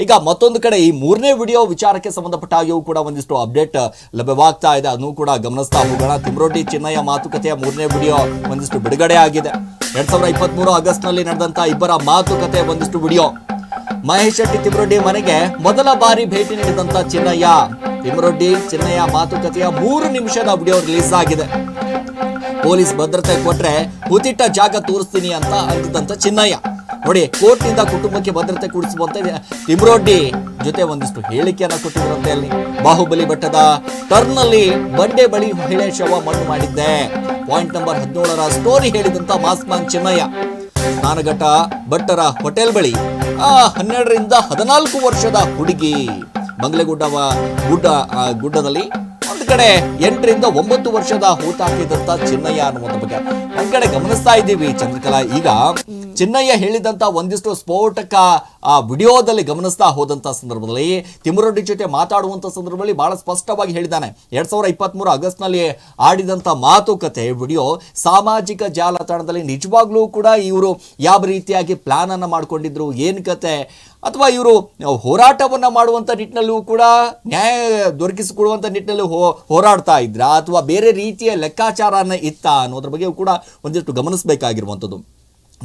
ಈಗ ಮತ್ತೊಂದು ಕಡೆ ಈ ಮೂರನೇ ವಿಡಿಯೋ ವಿಚಾರಕ್ಕೆ ಸಂಬಂಧಪಟ್ಟ ಹಾಗೆಯೂ ಕೂಡ ಒಂದಿಷ್ಟು ಅಪ್ಡೇಟ್ ಲಭ್ಯವಾಗ್ತಾ ಇದೆ. ಅದನ್ನು ಕೂಡ ಗಮನಿಸ್ತಾ ಹೋಗೋಣ. ತಿಮ್ರೋಟಿ ಚಿನ್ನಯ್ಯ ಮಾತುಕತೆಯ ಮೂರನೇ ವಿಡಿಯೋ ಒಂದಿಷ್ಟು ಬಿಡುಗಡೆ ಆಗಿದೆ. ಎರಡ್ ಸಾವಿರದ ಇಪ್ಪತ್ತ್ ಮೂರು ಆಗಸ್ಟ್ನಲ್ಲಿ ನಡೆದಂತ ಇಬ್ಬರ ಮಾತುಕತೆ ಒಂದಿಷ್ಟು ವಿಡಿಯೋ. ಮಹೇಶ್ ಶೆಟ್ಟಿ ತಿಮ್ರೊಡ್ಡಿ ಮನೆಗೆ ಮೊದಲ ಬಾರಿ ಭೇಟಿ ನೀಡಿದಂತ ಚಿನ್ನಯ್ಯ. ತಿಮ್ರೊಡ್ಡಿ ಚಿನ್ನಯ್ಯ ಮಾತುಕತೆಯ ಮೂರು ನಿಮಿಷದ ವಿಡಿಯೋ ರಿಲೀಸ್ ಆಗಿದೆ. ಪೊಲೀಸ್ ಭದ್ರತೆ ಕೊಟ್ರೆ ಹುತಿಟ್ಟ ಜಾಗ ತೋರಿಸ್ತೀನಿ ಅಂತ ಅಂದಿದ್ದಂತ ಚಿನ್ನಯ್ಯ. ನೋಡಿ, ಕೋರ್ಟ್ನಿಂದ ಕುಟುಂಬಕ್ಕೆ ಭದ್ರತೆ ಕೊಡಿಸುವಂತ ತಿಮ್ರೋಡ್ಡಿ ಜೊತೆ ಒಂದಿಷ್ಟು ಹೇಳಿಕೆಯನ್ನ ಕೊಟ್ಟಿದ್ರಂತೆ ಅಲ್ಲಿ. ಬಾಹುಬಲಿ ಬೆಟ್ಟದ ಟರ್ನಲ್ಲಿ ಬಂಡೆ ಬಳಿ ಮಹಿಳೆ ಶವ ಮಣ್ಣು ಮಾಡಿದ್ದೆ. ಪಾಯಿಂಟ್ ನಂಬರ್ ಹದಿನೇಳರ ಸ್ಟೋರಿ ಹೇಳಿದಂತ ಮಾಸ್ಮಾನ್ ಚಿನ್ನಯ್ಯ ಸ್ನಾನಘಟ್ಟ ಭಟ್ಟರ ಹೋಟೆಲ್ ಬಳಿ ಆ ಹನ್ನೆರಡರಿಂದ ಹದಿನಾಲ್ಕು ವರ್ಷದ ಹುಡುಗಿ ಬಂಗ್ಲೆಗುಡ್ಡವ ಗುಡ್ಡ ಗುಡ್ಡದಲ್ಲಿ ಒಂದು ಕಡೆ ಎಂಟರಿಂದ ಒಂಬತ್ತು ವರ್ಷದ ಹೂತಾಕಿದಂತ ಚಿನ್ನಯ್ಯ ಅನ್ನುವಂಥ ಬಗ್ಗೆ. ಒಂದ್ ಕಡೆ ಗಮನಿಸ್ತಾ ಇದ್ದೀವಿ ಚಂದ್ರಕಲಾ. ಈಗ ಚಿನ್ನಯ್ಯ ಹೇಳಿದಂಥ ಒಂದಿಷ್ಟು ಸ್ಫೋಟಕ ವಿಡಿಯೋದಲ್ಲಿ ಗಮನಿಸ್ತಾ ಹೋದಂಥ ಸಂದರ್ಭದಲ್ಲಿ ತಿಮ್ಮರೊಡ್ಡಿ ಜೊತೆ ಮಾತಾಡುವಂಥ ಸಂದರ್ಭದಲ್ಲಿ ಬಹಳ ಸ್ಪಷ್ಟವಾಗಿ ಹೇಳಿದ್ದಾನೆ. ಎರಡ್ ಸಾವಿರದ ಇಪ್ಪತ್ತ್ಮೂರು ಆಗಸ್ಟ್ನಲ್ಲಿ ಆಗಸ್ಟ್ನಲ್ಲಿ ಆಡಿದಂತ ಮಾತುಕತೆ, ವಿಡಿಯೋ ಸಾಮಾಜಿಕ ಜಾಲತಾಣದಲ್ಲಿ ನಿಜವಾಗ್ಲೂ ಕೂಡ ಇವರು ಯಾವ ರೀತಿಯಾಗಿ ಪ್ಲಾನ್ ಅನ್ನ ಮಾಡ್ಕೊಂಡಿದ್ರು, ಏನ್ ಕತೆ, ಅಥವಾ ಇವರು ಹೋರಾಟವನ್ನು ಮಾಡುವಂತ ನಿಟ್ಟಿನಲ್ಲೂ ಕೂಡ ನ್ಯಾಯ ದೊರಕಿಸಿಕೊಡುವಂಥ ನಿಟ್ಟಿನಲ್ಲಿ ಹೋ, ಹೋರಾಡ್ತಾ ಇದ್ರ, ಅಥವಾ ಬೇರೆ ರೀತಿಯ ಲೆಕ್ಕಾಚಾರನ ಇತ್ತ ಅನ್ನೋದ್ರ ಬಗ್ಗೆ ಕೂಡ ಒಂದಿಷ್ಟು ಗಮನಿಸಬೇಕಾಗಿರುವಂಥದ್ದು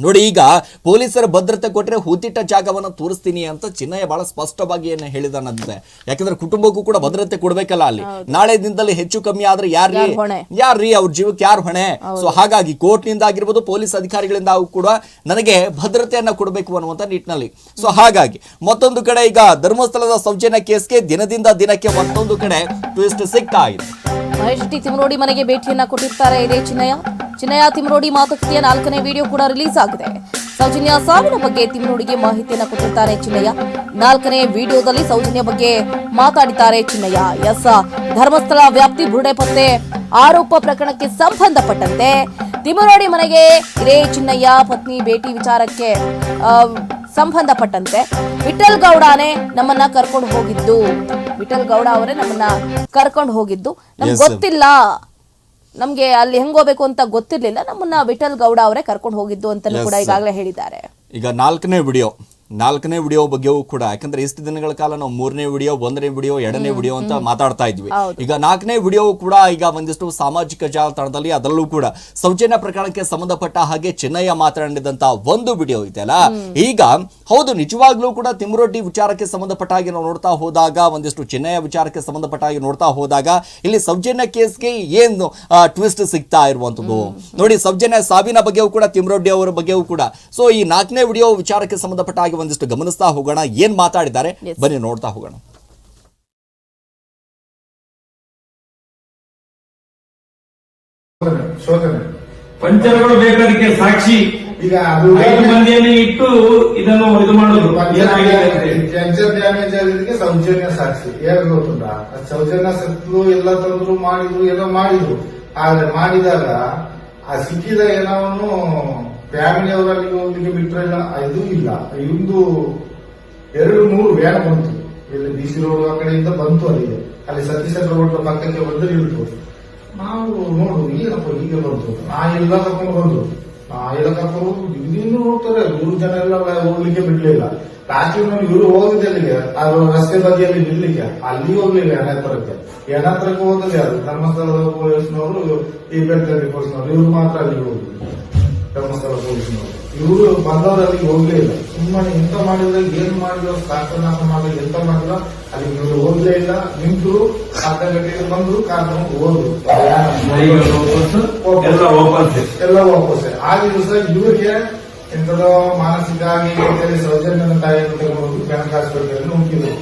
ನೋಡಿ ಈಗ ಪೊಲೀಸರ ಭದ್ರತೆ ಕೊಟ್ಟರೆ ಹೂತಿಟ್ಟ ಜಾಗವನ್ನು ತೋರಿಸ್ತೀನಿ ಅಂತ ಚಿನ್ನಯ್ಯ ಬಹಳ ಸ್ಪಷ್ಟವಾಗಿ ಏನು ಹೇಳಿದಾನಂತೆ. ಯಾಕಂದ್ರೆ ಕುಟುಂಬಕ್ಕೂ ಕೂಡ ಭದ್ರತೆ ಕೊಡ್ಬೇಕಲ್ಲ ಅಲ್ಲಿ. ನಾಳೆ ದಿನದಲ್ಲಿ ಹೆಚ್ಚು ಕಮ್ಮಿ ಆದ್ರೆ ಯಾರ್ರಿ ಯಾರ್ರಿ? ಅವ್ರ ಜೀವಕ್ಕೆ ಯಾರು ಹೊಣೆ? ಸೊ ಹಾಗಾಗಿ ಕೋರ್ಟ್ನಿಂದ ಆಗಿರ್ಬೋದು ಪೊಲೀಸ್ ಅಧಿಕಾರಿಗಳಿಂದ ಕೂಡ ನನಗೆ ಭದ್ರತೆಯನ್ನ ಕೊಡಬೇಕು ಅನ್ನುವಂತ ನಿಟ್ಟಿನಲ್ಲಿ. ಸೊ ಹಾಗಾಗಿ ಮತ್ತೊಂದು ಕಡೆ ಈಗ ಧರ್ಮಸ್ಥಳದ ಸೌಜನ್ಯ ಕೇಸ್ಗೆ ದಿನದಿಂದ ದಿನಕ್ಕೆ ಮತ್ತೊಂದು ಕಡೆ ಟ್ವಿಸ್ಟ್ ಸಿಗ್ತಾ ಇದೆ. ಮಹೇಶ್ ಟಿ ತಿಮರೋಡಿ ಮನೆಗೆ ಭೇಟಿಯನ್ನ ಕೊಟ್ಟಿರ್ತಾರೆ ಇದೇ ಚಿನ್ನಯ್ಯ. ಚಿನ್ನಯ್ಯ ತಿಮರೋಡಿ ಮಾತುಕತೆಯ ನಾಲ್ಕನೇ ವಿಡಿಯೋ ಕೂಡ ರಿಲೀಸ್ ಆಗಿದೆ. ಸೌಜನ್ಯ ಸಾವಿನ ಬಗ್ಗೆ ತಿಮರೋಡಿಗೆ ಮಾಹಿತಿಯನ್ನು ಕೊಟ್ಟಿರ್ತಾರೆ ಚಿನ್ನಯ್ಯ. ನಾಲ್ಕನೇ ವಿಡಿಯೋದಲ್ಲಿ ಸೌಜನ್ಯ ಬಗ್ಗೆ ಮಾತಾಡಿದ್ದಾರೆ ಚಿನ್ನಯ್ಯ. ಎಸ್ ಧರ್ಮಸ್ಥಳ ವ್ಯಾಪ್ತಿ ಬುರುಡೆ ಪತ್ತೆ ಆರೋಪ ಪ್ರಕರಣಕ್ಕೆ ಸಂಬಂಧಪಟ್ಟಂತೆ ತಿಮರೋಡಿ ಮನೆಗೆ ಇದೇ ಚಿನ್ನಯ್ಯ ಪತ್ನಿ ಭೇಟಿ ವಿಚಾರಕ್ಕೆ ಸಂಬಂಧಪಟ್ಟಂತೆ ವಿಠಲ್ ಗೌಡನೇ ನಮ್ಮನ್ನ ಕರ್ಕೊಂಡು ಹೋಗಿದ್ದು. ವಿಠಲ್ ಗೌಡ ಅವರೇ ನಮ್ಮನ್ನ ಕರ್ಕೊಂಡು ಹೋಗಿದ್ದು. ನಮ್ಗೆ ಗೊತ್ತಿಲ್ಲ. ನಮ್ಗೆ ಅಲ್ಲಿ ಹೆಂಗ್ ಹೋಗ್ಬೇಕು ಅಂತ ಗೊತ್ತಿರ್ಲಿಲ್ಲ. ನಮ್ಮನ್ನ ವಿಠಲ್ ಗೌಡ ಅವರೇ ಕರ್ಕೊಂಡು ಹೋಗಿದ್ದು ಅಂತಲೂ ಕೂಡ. ಈಗಾಗಲೇ ಹೇಳಿದ್ದಾರೆ. ಈಗ ನಾಲ್ಕನೇ ವಿಡಿಯೋ. ನಾಲ್ಕನೇ ವಿಡಿಯೋ ಬಗ್ಗೆಯೂ ಕೂಡ ಯಾಕಂದ್ರೆ ಇಷ್ಟು ದಿನಗಳ ಕಾಲ ನಾವು ಮೂರನೇ ವಿಡಿಯೋ ಒಂದನೇ ವಿಡಿಯೋ ಎರಡನೇ ವಿಡಿಯೋ ಅಂತ ಮಾತಾಡ್ತಾ ಇದ್ವಿ. ಈಗ ನಾಲ್ಕನೇ ವಿಡಿಯೋ ಕೂಡ ಈಗ ಒಂದಿಷ್ಟು ಸಾಮಾಜಿಕ ಜಾಲತಾಣದಲ್ಲಿ ಅದರಲ್ಲೂ ಕೂಡ ಸೌಜನ್ಯ ಪ್ರಕರಣಕ್ಕೆ ಸಂಬಂಧಪಟ್ಟ ಹಾಗೆ ಚೆನ್ನಯ್ಯ ಮಾತನಾಡಿದಂತ ಒಂದು ವಿಡಿಯೋ ಇದೆಯಲ್ಲ ಈಗ ಹೌದು ನಿಜವಾಗ್ಲೂ ಕೂಡ ತಿಮ್ರೊಡ್ಡಿ ವಿಚಾರಕ್ಕೆ ಸಂಬಂಧಪಟ್ಟ ಹಾಗೆ ನಾವು ನೋಡ್ತಾ ಹೋದಾಗ ಒಂದಿಷ್ಟು ಚೆನ್ನಯ್ಯ ವಿಚಾರಕ್ಕೆ ಸಂಬಂಧಪಟ್ಟ ಹಾಗೆ ನೋಡ್ತಾ ಹೋದಾಗ ಇಲ್ಲಿ ಸೌಜನ್ಯ ಕೇಸ್ಗೆ ಏನು ಟ್ವಿಸ್ಟ್ ಸಿಗ್ತಾ ಇರುವಂತದ್ದು? ನೋಡಿ ಸೌಜನ್ಯ ಸಾವಿನ ಬಗ್ಗೆಯೂ ಕೂಡ ತಿಮ್ರೊಡ್ಡಿ ಅವರ ಬಗ್ಗೆಯೂ ಕೂಡ. ಸೊ ಈ ನಾಲ್ಕನೇ ವಿಡಿಯೋ ವಿಚಾರಕ್ಕೆ ಸಂಬಂಧಪಟ್ಟ ಹಾಗೆ ಒಂದಿಷ್ಟು ಗಮನಿಸ್ತಾ ಹೋಗೋಣ. ಏನ್ ಮಾತಾಡಿದ್ದಾರೆ? ಬನ್ನಿ ನೋಡ್ತಾ ಹೋಗೋಣ. ಪಂಚರಗಳು ಬೇಕಾದಕ್ಕೆ ಸಾಕ್ಷಿ. ಈಗ ಅದು ಐದು ಮಂದಿಯನ್ನು ಇಟ್ಟು ಇದನ್ನು ಇದು ಮಾಡೋದು. ಡ್ಯಾಮೇಜ್ ಆಗಿದ್ದಕ್ಕೆ ಸೌಜನ್ಯ ಸಾಕ್ಷಿ. ಏನು ಗೊತ್ತಿಲ್ಲ ಸೌಜನ್ಯ ಸತ್ತು ಎಲ್ಲ ತಂದ್ರು ಮಾಡಿದ್ರು ಎಲ್ಲ ಮಾಡಿದ್ರು. ಆದ್ರೆ ಮಾಡಿದಾಗ ಆ ಸಿಕ್ಕಿದ ಏನವನ್ನು ಫ್ಯಾಮಿಲಿ ಅವರಲ್ಲಿ ಹೋಗ್ಲಿಕ್ಕೆ ಬಿಟ್ಟರೆ ಇದು ಇಲ್ಲ. ಇಂದು ಎರಡು, ಮೂರು ವ್ಯಾನ್ ಬಂತು. ಇಲ್ಲಿ ಬಿ ಸಿ ರೋಡ್ ಆ ಕಡೆಯಿಂದ ಬಂತು ಅಲ್ಲಿಗೆ. ಅಲ್ಲಿ ಸತೀಶ ರೋಡ್ ಪಕ್ಕಕ್ಕೆ ಬಂದು ನಿಲ್ತು. ನಾವು ನೋಡು ಏನಪ್ಪ ಹೀಗೆ ಬಂತು. ನಾ ಎಲ್ಲ ಕರ್ಕೊಂಡು ಬಂದು. ನಾ ಎಲ್ಲ ಕರ್ಕೊಂಡು ಇನ್ನೂ ನೋಡ್ತಾರೆ ಮೂರು ಜನ ಎಲ್ಲ ಹೋಗ್ಲಿಕ್ಕೆ ಬಿಡ್ಲಿಲ್ಲ. ಲಾಸ್ಟ್ ನಾವು ಇವರು ಹೋಗಿದ್ದೆ ಅಲ್ಲಿಗೆ. ಅದು ರಸ್ತೆ ಬದಿಯಲ್ಲಿ ನಿಲ್ಲಿಕ್ಕೆ. ಅಲ್ಲಿ ಹೋಗ್ಲಿಲ್ಲ ಏನ ಅದರ ಹೋದಲ್ಲಿ ಅದು ಧರ್ಮಸ್ಥಳದ ಪೊಲೀಸ್ನವರು ಈ ಬೆಟ್ಟದಲ್ಲಿ ಪೊಲೀಸ್ನವರು ಇವರು ಮಾತ್ರ ಅಲ್ಲಿಗೆ ಹೋಗಿದ್ರು ಧರ್ಮಸ್ಥಳ ಪೊಲೀಸ್ನವರು ಇವರು ಬಂದವರು ಅಲ್ಲಿಗೆ ಹೋಗ್ಲೇ ಇಲ್ಲ. ಸುಮ್ಮನೆ ಎಂತ ಮಾಡಿದ್ರೆ ಏನ್ ಮಾಡಿದ್ರು ಕಾರ್ಖಾನಾಕ ಮಾಡಿದ್ರೆ ಎಂತ ಮಾಡಿದ್ರು ಅಲ್ಲಿ ಇವರು ಹೋಗ್ಲೇ ಇಲ್ಲ. ನಿಂತರು ಅರ್ಧ ಗಂಟೆಗೆ ಬಂದ್ರು ಕಾರ್ಖಾನೆ ಹೋದ್ರು. ಎಲ್ಲ ವಾಪಸ್ ಆ ದಿವಸ ಇವರಿಗೆ ಎಂತದೋ ಮಾನಸಿಕ ಆಗಿ ತಾಯಿಯನ್ನು ತಗೊಂಡು ಬ್ಯಾಂಕ್ ಹಾಸ್ಪಿಟಲ್ ನುಗ್ಗಿದ್ರು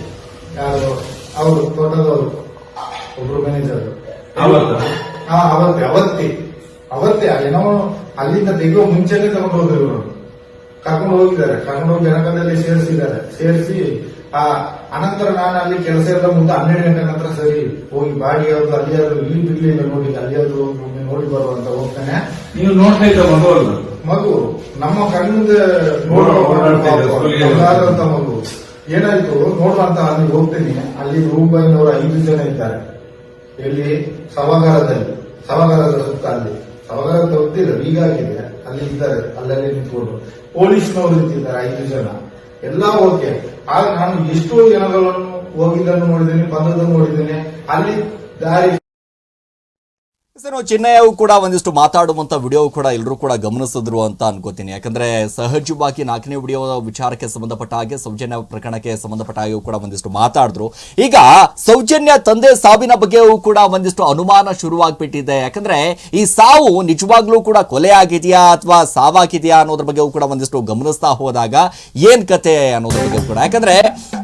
ಯಾರು ಅವರು ತೋಟದವರು ಒಬ್ರು ಮ್ಯಾನೇಜರ್ ಅವತ್ತೇ? ಅವತ್ತೇ ಅವತ್ತೇ. ಏನೋ ಅಲ್ಲಿಂದ ತೆಗೆಯುವ ಮುಂಚೆನೆ ತಗೊಂಡು ಹೋದ್ರು ಇವರು. ಕರ್ಕೊಂಡು ಹೋಗಿದ್ದಾರೆ. ಕರ್ಕೊಂಡು ಹೋಗಿ ಜನಕದಲ್ಲಿ ಸೇರಿಸಿದ್ದಾರೆ. ಸೇರಿಸಿ ಆ ಅನಂತರ ನಾನು ಅಲ್ಲಿ ಕೆಲಸ ಇರೋ ಮುಂದೆ ಹನ್ನೆರಡು ಗಂಟೆ ನಂತರ ಸರಿ ಹೋಗಿ ಬಾಡಿ ಅವ್ರದ್ದು ಅಲ್ಲಿಯಾದ್ರು ಇಲ್ಲಿ ಬಿಡ್ಲಿಲ್ಲ ನೋಡಿ ಅಲ್ಲಿಯಾದ್ರು ಅದು ಒಮ್ಮೆ ನೋಡಿ ಬರುವಂತ ಹೋಗ್ತಾನೆ. ನೀವು ನೋಡ್ತಾ ಇದ್ದ ಮಗು ಅಲ್ಲ? ಮಗು ನಮ್ಮ ಕಣ್ಣಿಂದ ನೋಡುವಂತ ಮಗು. ಏನಾಯ್ತು? ನೋಡುವಂತ ಅಲ್ಲಿ ಹೋಗ್ತೀನಿ. ಅಲ್ಲಿ ರೂಪಾಯಿನವರು ಐದು ಜನ ಇದ್ದಾರೆ. ಎಲ್ಲಿ? ಸಭಾಗಾರದಲ್ಲಿ ಸಭಾಗಾರದ ಸುತ್ತ ಅಲ್ಲಿ. ಸಭಾಗಾರ ಗೊತ್ತಿಲ್ಲ ಹೀಗಾಗಿದೆ, ಅಲ್ಲಿ ಇದ್ದಾರೆ, ಅಲ್ಲಲ್ಲಿ ನಿಂತ್ಕೊಂಡು. ಪೊಲೀಸ್ನವರು ನಿಂತಿದ್ದಾರೆ, ಐದು ಜನ. ಎಲ್ಲ ಓಕೆ. ಆದ್ರೆ ನಾನು ಎಷ್ಟೋ ಜನಗಳನ್ನು ಹೋಗಿದ್ದನ್ನು ನೋಡಿದ್ದೇನೆ, ಬಂದದ್ದನ್ನು ನೋಡಿದ್ದೇನೆ. ಅಲ್ಲಿ ದಾರಿ ಸರ್ ಕೂಡ ಒಂದಿಷ್ಟು ಮಾತಾಡುವಂತ ವಿಡಿಯೋ ಕೂಡ ಎಲ್ಲರೂ ಕೂಡ ಗಮನಿಸಿದ್ರು ಅಂತ ಅನ್ಕೋತೀನಿ. ಯಾಕಂದ್ರೆ ಸಹಜವಾಗಿ ನಾಲ್ಕನೇ ವಿಡಿಯೋ ವಿಚಾರಕ್ಕೆ ಸಂಬಂಧಪಟ್ಟ ಹಾಗೆ, ಸೌಜನ್ಯ ಪ್ರಕರಣಕ್ಕೆ ಸಂಬಂಧಪಟ್ಟ ಹಾಗೆ ಕೂಡ ಒಂದಿಷ್ಟು ಮಾತಾಡಿದ್ರು. ಈಗ ಸೌಜನ್ಯ ತಂದೆ ಸಾವಿನ ಬಗ್ಗೆಯೂ ಕೂಡ ಒಂದಿಷ್ಟು ಅನುಮಾನ ಶುರುವಾಗ್ಬಿಟ್ಟಿದೆ. ಯಾಕಂದ್ರೆ ಈ ಸಾವು ನಿಜವಾಗ್ಲೂ ಕೂಡ ಕೊಲೆ ಆಗಿದೆಯಾ ಅಥವಾ ಸಾವಾಗಿದೆಯಾ ಅನ್ನೋದ್ರ ಬಗ್ಗೆಯೂ ಕೂಡ ಒಂದಿಷ್ಟು ಗಮನಿಸ್ತಾ ಹೋದಾಗ ಏನ್ ಕತೆ ಅನ್ನೋದ್ರ ಬಗ್ಗೆ ಕೂಡ. ಯಾಕಂದ್ರೆ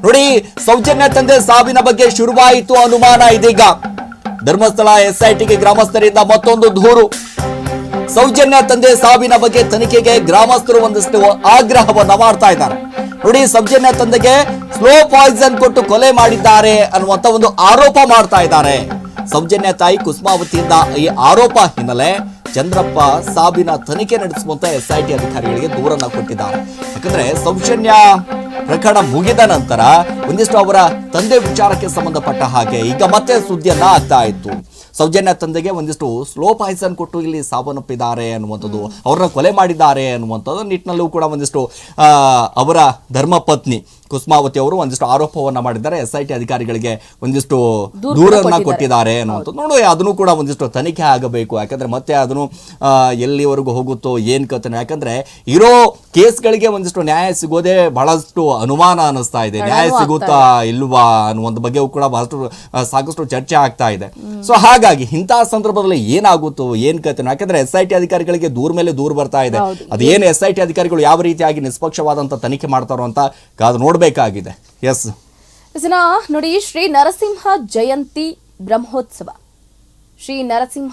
ನೋಡಿ, ಸೌಜನ್ಯ ತಂದೆ ಸಾವಿನ ಬಗ್ಗೆ ಶುರುವಾಯಿತು ಅನುಮಾನ ಇದೀಗ. ಧರ್ಮಸ್ಥಳ ಎಸ್ಐಟಿಗೆ ಗ್ರಾಮಸ್ಥರಿಂದ ಮತ್ತೊಂದು ದೂರು. ಸೌಜನ್ಯ ತಂದೆ ಸಾವಿನ ಬಗ್ಗೆ ತನಿಖೆಗೆ ಗ್ರಾಮಸ್ಥರು ಒಂದಷ್ಟು ಆಗ್ರಹವನ್ನು ಮಾಡ್ತಾ ಇದ್ದಾರೆ. ನೋಡಿ, ಸೌಜನ್ಯ ತಂದೆಗೆ ಸ್ಲೋ ಪಾಯ್ಸನ್ ಕೊಟ್ಟು ಕೊಲೆ ಮಾಡಿದ್ದಾರೆ ಅನ್ನುವಂತ ಒಂದು ಆರೋಪ ಮಾಡ್ತಾ ಇದ್ದಾರೆ. ಸೌಜನ್ಯ ತಾಯಿ ಕುಸುಮಾವತಿಯಿಂದ ಈ ಆರೋಪ ಹಿನ್ನೆಲೆ ಚಂದ್ರಪ್ಪ ಸಾವಿನ ತನಿಖೆ ನಡೆಸುವಂತ ಎಸ್ಐಟಿ ಅಧಿಕಾರಿಗಳಿಗೆ ದೂರನ್ನ ಕೊಟ್ಟಿದ್ದಾರೆ. ಯಾಕಂದ್ರೆ ಸೌಜನ್ಯ ಪ್ರಕರಣ ಮುಗಿದ ನಂತರ ಒಂದಿಷ್ಟು ಅವರ ತಂದೆ ವಿಚಾರಕ್ಕೆ ಸಂಬಂಧಪಟ್ಟ ಹಾಗೆ ಈಗ ಮತ್ತೆ ಸುದ್ದಿಯನ್ನ ಆಗ್ತಾ ಇತ್ತು. ಸೌಜನ್ಯ ತಂದೆಗೆ ಒಂದಿಷ್ಟು ಸ್ಲೋ ಪಾಯ್ಸನ್ ಕೊಟ್ಟು ಇಲ್ಲಿ ಸಾವನ್ನಪ್ಪಿದ್ದಾರೆ ಅನ್ನುವಂಥದ್ದು ಅವ್ರನ್ನ ಕೊಲೆ ಮಾಡಿದ್ದಾರೆ ಅನ್ನುವಂಥದ್ದು ನಿಟ್ಟಿನಲ್ಲೂ ಕೂಡ ಒಂದಿಷ್ಟು ಅವರ ಧರ್ಮಪತ್ನಿ ಕುಸುಮಾವತಿ ಅವರು ಒಂದಿಷ್ಟು ಆರೋಪವನ್ನ ಮಾಡಿದ್ದಾರೆ. ಎಸ್ ಐ ಟಿ ಅಧಿಕಾರಿಗಳಿಗೆ ಒಂದಿಷ್ಟು ದೂರು ದೂರನ್ನ ಕೊಟ್ಟಿದ್ದಾರೆ. ಅನ್ನುವಂತದ್ದು ಅನ್ನುವಂಥದ್ದು. ನೋಡಿ ಅದನ್ನು ಕೂಡ ಒಂದಿಷ್ಟು ತನಿಖೆ ಆಗಬೇಕು. ಯಾಕಂದ್ರೆ ಮತ್ತೆ ಅದನ್ನು ಎಲ್ಲಿವರೆಗೂ ಹೋಗುತ್ತೋ ಏನ್ ಕಥನೋ. ಯಾಕಂದ್ರೆ ಇರೋ ಕೇಸ್ಗಳಿಗೆ ಒಂದಿಷ್ಟು ನ್ಯಾಯ ಸಿಗೋದೇ ಬಹಳಷ್ಟು ಅನುಮಾನ ಅನಿಸ್ತಾ ಇದೆ. ನ್ಯಾಯ ಸಿಗುತ್ತಾ ಇಲ್ವಾ ಅನ್ನುವಂಥ ಬಗ್ಗೆಯೂ ಕೂಡ ಬಹಳಷ್ಟು ಸಾಕಷ್ಟು ಚರ್ಚೆ ಆಗ್ತಾ ಇದೆ. ಸೊ ಹಾಗಾಗಿ ಇಂತಹ ಸಂದರ್ಭದಲ್ಲಿ ಏನಾಗುತ್ತೋ ಏನ್ ಕತೆ ಯಾಕಂದ್ರೆ ಎಸ್ ಐ ಟಿ ಅಧಿಕಾರಿಗಳಿಗೆ ದೂರ ಮೇಲೆ ದೂರ ಬರ್ತಾ ಇದೆ. ಅದೇನು ಅದು ಏನು ಎಸ್ ಐ ಟಿ ಅಧಿಕಾರಿಗಳು ಯಾವ ರೀತಿಯಾಗಿ ನಿಷ್ಪಕ್ಷವಾದಂತ ತನಿಖೆ ಮಾಡ್ತಾರೋ ಅಂತ ನೋಡ್ಬೇಕಾಗಿದೆ. ಎಸ್ ನೋಡಿ ಶ್ರೀ ನರಸಿಂಹ ಜಯಂತಿ ಬ್ರಹ್ಮೋತ್ಸವ. ಶ್ರೀ ನರಸಿಂಹ